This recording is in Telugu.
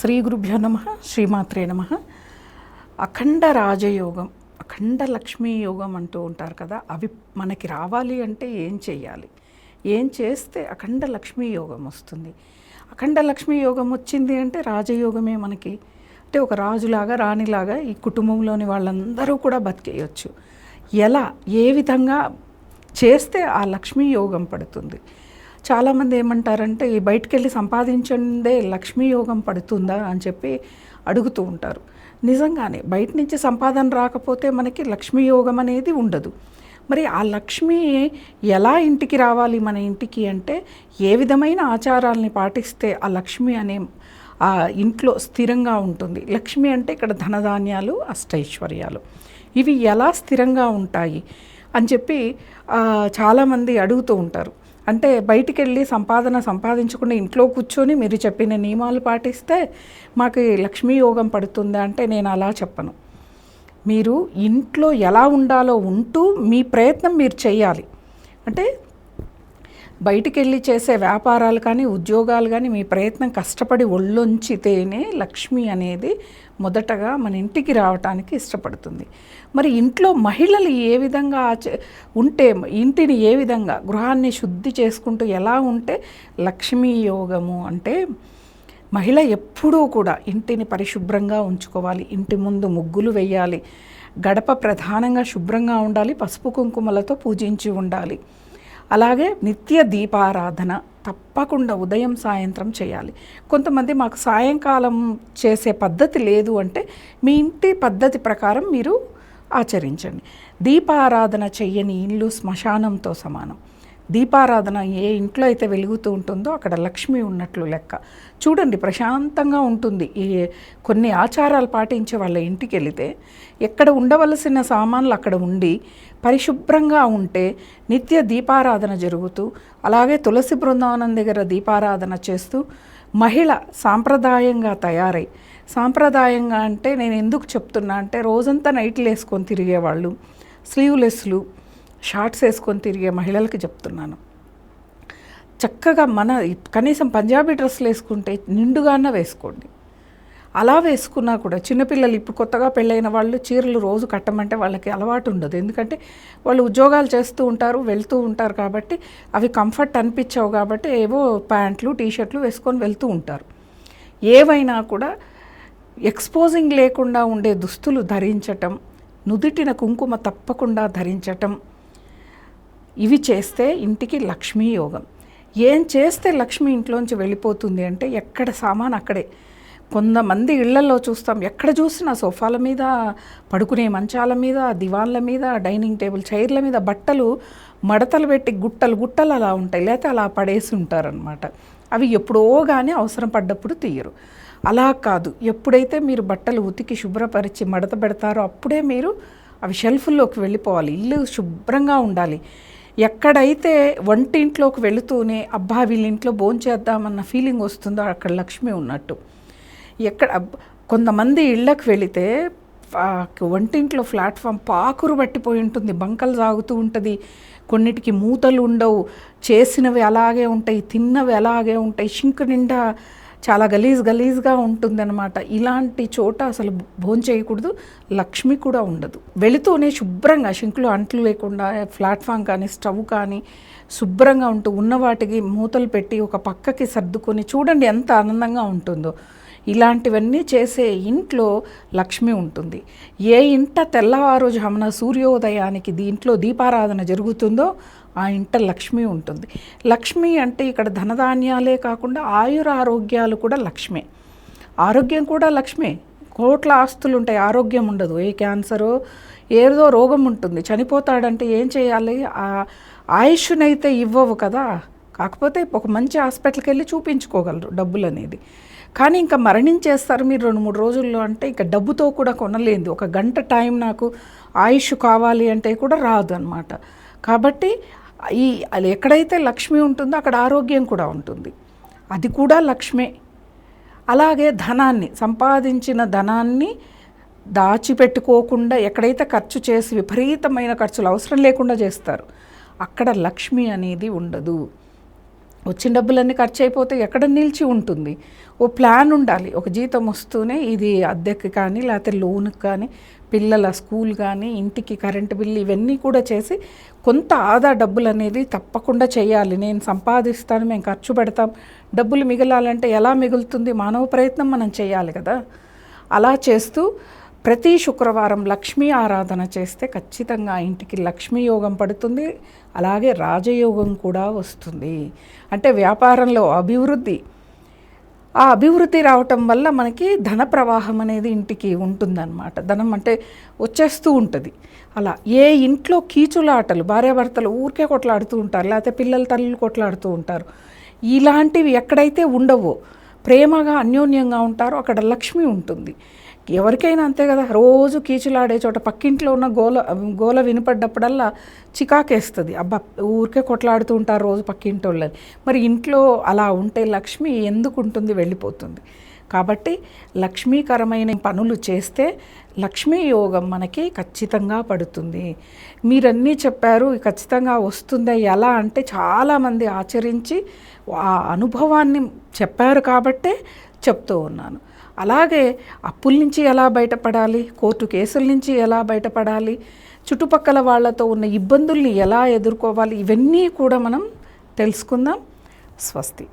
శ్రీ గురుభ్యో నమ శ్రీమాత్రే నమ. అఖండ రాజయోగం అఖండ లక్ష్మీ యోగం అంటూ ఉంటారు కదా అవి మనకి రావాలి అంటే ఏం చేయాలి ఏం చేస్తే అఖండ లక్ష్మీ యోగం వస్తుంది? అఖండ లక్ష్మీ యోగం వచ్చింది అంటే రాజయోగమే మనకి. అంటే ఒక రాజులాగా రాణిలాగా ఈ కుటుంబంలోని వాళ్ళందరూ కూడా బతికేయచ్చు. ఎలా? ఏ విధంగా చేస్తే ఆ లక్ష్మీ యోగం పడుతుంది? చాలామంది ఏమంటారంటే ఈ వెళ్ళి సంపాదించందే లక్ష్మీ యోగం పడుతుందా? అని చెప్పి అడుగుతూ ఉంటారు. నిజంగానే బయట నుంచి సంపాదన రాకపోతే మనకి లక్ష్మీ యోగం అనేది ఉండదు. మరి ఆ లక్ష్మి ఎలా ఇంటికి రావాలి మన ఇంటికి అంటే ఏ విధమైన ఆచారాలని పాటిస్తే ఆ లక్ష్మి అనే ఆ ఇంట్లో స్థిరంగా ఉంటుంది? లక్ష్మి అంటే ఇక్కడ ధనధాన్యాలు అష్టైశ్వర్యాలు. ఇవి ఎలా స్థిరంగా ఉంటాయి? అని చెప్పి చాలామంది అడుగుతూ ఉంటారు. అంటే బయటికి వెళ్ళి సంపాదన సంపాదించకుండా ఇంట్లో కూర్చొని మీరు చెప్పిన నియమాలు పాటిస్తే మాకు లక్ష్మీ యోగం పడుతుందా అంటే నేను అలా చెప్పను. మీరు ఇంట్లో ఎలా ఉండాలో ఉంటూ మీ ప్రయత్నం మీరు చేయాలి. అంటే బయటికి వెళ్ళి చేసే వ్యాపారాలు కానీ ఉద్యోగాలు కానీ మీ ప్రయత్నం కష్టపడి ఒళ్ళొంచితేనే లక్ష్మి అనేది మొదటగా మన ఇంటికి రావటానికి ఇష్టపడుతుంది. మరి ఇంట్లో మహిళలు ఏ విధంగా ఉంటే ఇంటిని ఏ విధంగా గృహాన్ని శుద్ధి చేసుకుంటూ ఎలా ఉంటే లక్ష్మీ యోగము అంటే మహిళ ఎప్పుడూ కూడా ఇంటిని పరిశుభ్రంగా ఉంచుకోవాలి ఇంటి ముందు ముగ్గులు వేయాలి గడప ప్రధానంగా శుభ్రంగా ఉండాలి పసుపు కుంకుమలతో పూజించి ఉండాలి. అలాగే నిత్య దీపారాధన తప్పకుండా ఉదయం సాయంత్రం చేయాలి. కొంతమంది మాకు సాయంకాలం చేసే పద్ధతి లేదు అంటే మీ ఇంటి పద్ధతి ప్రకారం మీరు ఆచరించండి. దీపారాధన చెయ్యని ఇల్లు శ్మశానంతో సమానం. దీపారాధన ఏ ఇంట్లో అయితే వెలుగుతూ ఉంటుందో అక్కడ లక్ష్మి ఉన్నట్లు లెక్క. చూడండి ప్రశాంతంగా ఉంటుంది. ఈ కొన్ని ఆచారాలు పాటించే వాళ్ళ ఇంటికి వెళితే ఎక్కడ ఉండవలసిన సామాన్లు అక్కడ ఉండి పరిశుభ్రంగా ఉంటే నిత్య దీపారాధన జరుగుతూ అలాగే తులసి బృందావనం దగ్గర దీపారాధన చేస్తూ మహిళ సాంప్రదాయంగా తయారై సాంప్రదాయంగా అంటే నేను ఎందుకు చెప్తున్నా అంటే రోజంతా నైట్లు వేసుకొని తిరిగేవాళ్ళు. స్లీవ్లెస్లు షార్ట్స్ వేసుకొని తిరిగే మహిళలకి చెప్తున్నాను. చక్కగా మన కనీసం పంజాబీ డ్రెస్సులు వేసుకుంటే నిండుగానే వేసుకోండి. అలా వేసుకున్నా కూడా చిన్నపిల్లలు ఇప్పుడు కొత్తగా పెళ్ళైన వాళ్ళు చీరలు రోజు కట్టమంటే వాళ్ళకి అలవాటు ఉండదు. ఎందుకంటే వాళ్ళు ఉద్యోగాలు చేస్తూ ఉంటారు వెళ్తూ ఉంటారు కాబట్టి అవి కంఫర్ట్ అనిపించవు కాబట్టి ఏవో ప్యాంట్లు టీషర్ట్లు వేసుకొని వెళ్తూ ఉంటారు. ఏవైనా కూడా ఎక్స్పోజింగ్ లేకుండా ఉండే దుస్తులు ధరించటం నుదిటిన కుంకుమ తప్పకుండా ధరించటం ఇవి చేస్తే ఇంటికి లక్ష్మీ యోగం. ఏం చేస్తే లక్ష్మి ఇంట్లోంచి వెళ్ళిపోతుంది అంటే ఎక్కడ సామాన్ అక్కడే. కొంతమంది ఇళ్ళలో చూస్తాం ఎక్కడ చూసినా సోఫాల మీద పడుకునే మంచాల మీద దివాన్ల మీద డైనింగ్ టేబుల్ చైర్ల మీద బట్టలు మడతలు పెట్టి గుట్టలు గుట్టలు అలా ఉంటాయి. లేకపోతే అలా పడేసి ఉంటారనమాట అవి ఎప్పుడో కానీ అవసరం పడ్డప్పుడు తీయరు. అలా కాదు. ఎప్పుడైతే మీరు బట్టలు ఉతికి శుభ్రపరిచి మడత పెడతారో అప్పుడే మీరు అవి షెల్ఫ్ల్లోకి వెళ్ళిపోవాలి. ఇల్లు శుభ్రంగా ఉండాలి. ఎక్కడైతే వంటింట్లోకి వెళుతూనే అబ్బా వీళ్ళింట్లో భోంచేద్దామన్న ఫీలింగ్ వస్తుందో అక్కడ లక్ష్మి ఉన్నట్టు. ఎక్కడ కొంతమంది ఇళ్ళకి వెళితే వంటింట్లో ప్లాట్ఫామ్ పాకురు పట్టిపోయి ఉంటుంది బంకలు సాగుతూ ఉంటుంది. కొన్నిటికి మూతలు ఉండవు. చేసినవి అలాగే ఉంటాయి తిన్నవి అలాగే ఉంటాయి. షింక్ నిండా చాలా గలీజ్ గలీజ్గా ఉంటుందన్నమాట. ఇలాంటి చోట అసలు భోంచేయకూడదు లక్ష్మి కూడా ఉండదు. వెళుతూనే శుభ్రంగా షింకులు అంట్లు లేకుండా ప్లాట్ఫామ్ కానీ స్టవ్ కానీ శుభ్రంగా ఉంటూ ఉన్న వాటికి మూతలు పెట్టి ఒక పక్కకి సర్దుకొని చూడండి ఎంత ఆనందంగా ఉంటుందో. ఇలాంటివన్నీ చేసే ఇంట్లో లక్ష్మి ఉంటుంది. ఏ ఇంట తెల్లవారుజామున సూర్యోదయానికి దీంట్లో దీపారాధన జరుగుతుందో ఆ ఇంట లక్ష్మి ఉంటుంది. లక్ష్మి అంటే ఇక్కడ ధనధాన్యాలే కాకుండా ఆయుర ఆరోగ్యాలు కూడా లక్ష్మే. ఆరోగ్యం కూడా లక్ష్మే. కోట్ల ఆస్తులు ఉంటాయి. ఆరోగ్యం ఉండదు. ఏ క్యాన్సరో ఏదో రోగం ఉంటుంది. చనిపోతాడంటే ఏం చేయాలి? ఆ ఆయుష్నైతే ఇవ్వవు కదా. కాకపోతే ఒక మంచి హాస్పిటల్కి వెళ్ళి చూపించుకోగలరు డబ్బులు అనేది కానీ ఇంకా మరణించేస్తారు మీరు రెండు మూడు రోజుల్లో అంటే ఇంకా డబ్బుతో కూడా కొనలేదు ఒక గంట టైం నాకు ఆయుష్ కావాలి అంటే కూడా రాదు అనమాట కాబట్టి ఈ అది ఎక్కడైతే లక్ష్మి ఉంటుందో అక్కడ ఆరోగ్యం కూడా ఉంటుంది. అది కూడా లక్ష్మే. అలాగే ధనాన్ని సంపాదించిన ధనాన్ని దాచిపెట్టుకోకుండా ఎక్కడైతే ఖర్చు చేసి విపరీతమైన ఖర్చులు అవసరం లేకుండా చేస్తారు అక్కడ లక్ష్మి అనేది ఉండదు. వచ్చిన డబ్బులన్నీ ఖర్చు అయిపోతే ఎక్కడ నిలిచి ఉంటుంది? ఓ ప్లాన్ ఉండాలి. ఒక జీతం వస్తూనే ఇది అద్దెకి కానీ లేకపోతే లోన్కి కానీ పిల్లల స్కూల్ కానీ ఇంటికి కరెంటు బిల్లు ఇవన్నీ కూడా చేసి కొంత ఆదా డబ్బులు అనేది తప్పకుండా చేయాలి. నేను సంపాదిస్తాను మేము ఖర్చు పెడతాం. డబ్బులు మిగలాలంటే ఎలా మిగులుతుంది? మానవ ప్రయత్నం మనం చేయాలి కదా. అలా చేస్తూ ప్రతి శుక్రవారం లక్ష్మీ ఆరాధన చేస్తే ఖచ్చితంగా ఇంటికి లక్ష్మీ యోగం పడుతుంది అలాగే రాజయోగం కూడా వస్తుంది. అంటే వ్యాపారంలో అభివృద్ధి. ఆ అభివృద్ధి రావటం వల్ల మనకి ధన ప్రవాహం అనేది ఇంటికి ఉంటుందన్నమాట. ధనం అంటే వచ్చేస్తూ ఉంటుంది. అలా ఏ ఇంట్లో కీచులాటలు భార్యాభర్తలు ఊరికే కొట్లాడుతూ ఉంటారు లేకపోతే పిల్లల తల్లులు కొట్లాడుతూ ఉంటారు. ఇలాంటివి ఎక్కడైతే ఉండవో ప్రేమగా అన్యోన్యంగా ఉంటారో అక్కడ లక్ష్మి ఉంటుంది. ఎవరికైనా అంతే కదా రోజు కీచులాడే చోట పక్కింట్లో ఉన్న గోల గోల వినపడ్డప్పుడల్లా చికాకేస్తుంది. అబ్బా ఊరికే కొట్లాడుతూ ఉంటారు రోజు పక్కింటోళ్ళని. మరి ఇంట్లో అలా ఉంటే లక్ష్మి ఎందుకు ఉంటుంది వెళ్ళిపోతుంది? కాబట్టి లక్ష్మీకరమైన పనులు చేస్తే లక్ష్మీ యోగం మనకి ఖచ్చితంగా పడుతుంది. మీరన్నీ చెప్పారు ఖచ్చితంగా వస్తుందా ఎలా? అంటే చాలామంది ఆచరించి ఆ అనుభవాన్ని చెప్పారు కాబట్టే చెప్తూ ఉన్నాను. అలాగే అప్పుల నుంచి ఎలా బయటపడాలి? కోర్టు కేసుల నుంచి ఎలా బయటపడాలి? చుట్టుపక్కల వాళ్ళతో ఉన్న ఇబ్బందుల్ని ఎలా ఎదుర్కోవాలి? ఇవన్నీ కూడా మనం తెలుసుకుందాం. స్వస్తి.